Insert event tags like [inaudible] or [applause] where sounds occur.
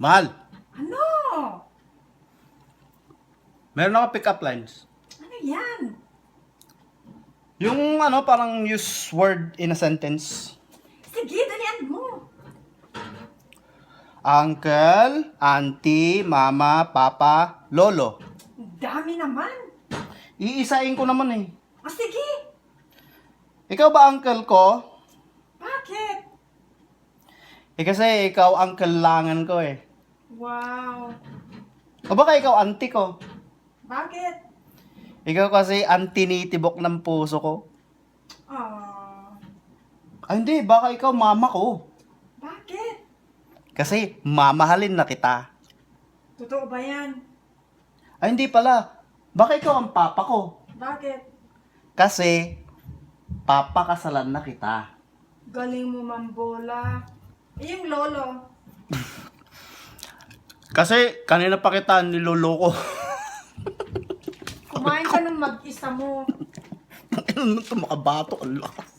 Mahal, Ano? meron ako pick-up lines. Ano yan? Yung ano, parang use word in a sentence. Sige, dalian mo. Uncle, auntie, mama, papa, lolo. Dami naman. Iisain ko naman eh. O sige, Ikaw ba uncle ko? bakit? Eh kasi ikaw uncle langan ko eh. Wow. O baka ikaw auntie ko? Bakit? Ikaw kasi antinitibok ng puso ko. Ah, Ay hindi, baka ikaw mama ko. bakit? Kasi mamahalin na kita. Totoo ba yan? Ay hindi pala. Baka ikaw ang papa ko. Bakit? Kasi papakasalan na kita. Galing mo mambola. Eh, yung lolo. Kasi kanina pa kita niloloko. Kumain ka ng mag-isa mo. [laughs] Ano to makabato ang lakas.